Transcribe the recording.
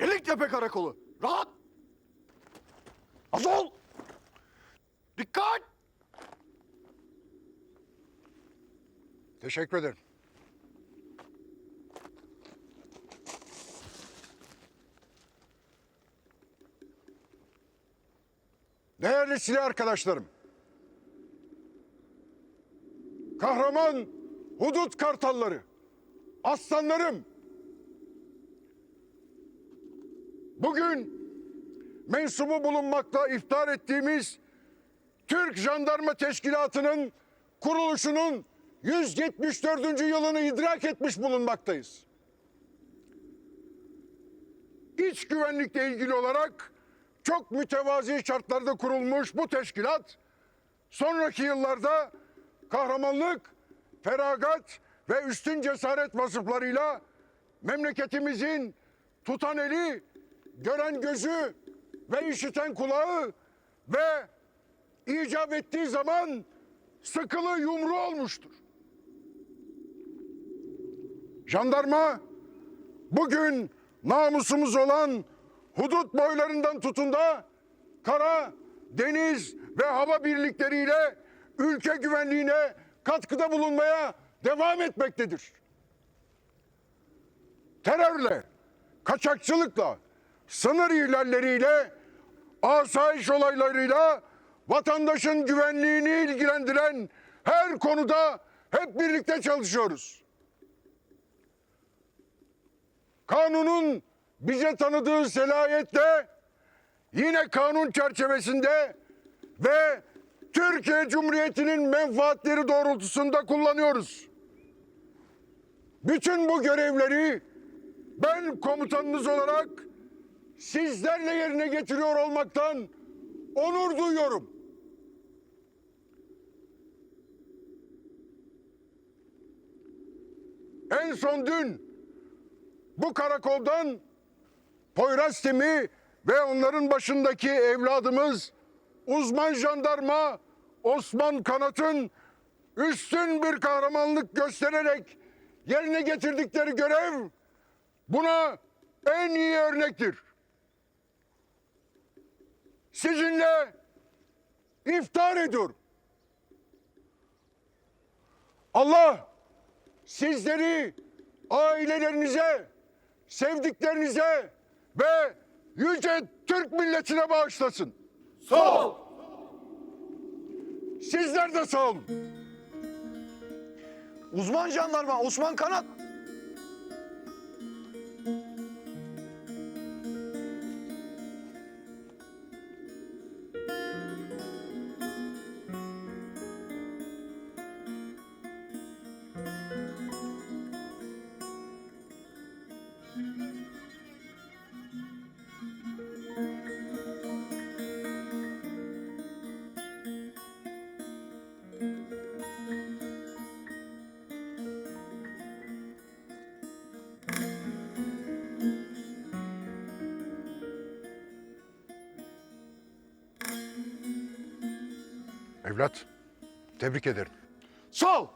Çeliktepe Karakolu. Rahat. Az ol. Dikkat. Teşekkür ederim. Değerli silah arkadaşlarım. Kahraman hudut kartalları. Aslanlarım. Bugün mensubu bulunmakta iftar ettiğimiz Türk Jandarma Teşkilatı'nın kuruluşunun 174. yılını idrak etmiş bulunmaktayız. İç güvenlikle ilgili olarak çok mütevazi şartlarda kurulmuş bu teşkilat sonraki yıllarda kahramanlık, feragat ve üstün cesaret vasıflarıyla memleketimizin tutan eli, gören gözü ve işiten kulağı ve icap ettiği zaman sıkılı yumru olmuştur. Jandarma bugün namusumuz olan hudut boylarından tutun da kara, deniz ve hava birlikleriyle ülke güvenliğine katkıda bulunmaya devam etmektedir. Terörle, kaçakçılıkla, sınır ihlalleriyle, asayiş olaylarıyla vatandaşın güvenliğini ilgilendiren her konuda hep birlikte çalışıyoruz. Kanunun bize tanıdığı selahiyetle yine kanun çerçevesinde ve Türkiye Cumhuriyeti'nin menfaatleri doğrultusunda kullanıyoruz. Bütün bu görevleri ben komutanınız olarak sizlerle yerine getiriyor olmaktan onur duyuyorum. En son dün bu karakoldan Poyraz Timi ve onların başındaki evladımız uzman jandarma Osman Kanat'ın üstün bir kahramanlık göstererek yerine getirdikleri görev buna en iyi örnektir. Sizinle iftar ediyorum. Allah sizleri ailelerinize, sevdiklerinize ve yüce Türk milletine bağışlasın. Sağ ol. Sizler de sağ olun. Uzman jandarma Osman Kanat. Evlat, tebrik ederim. Sol!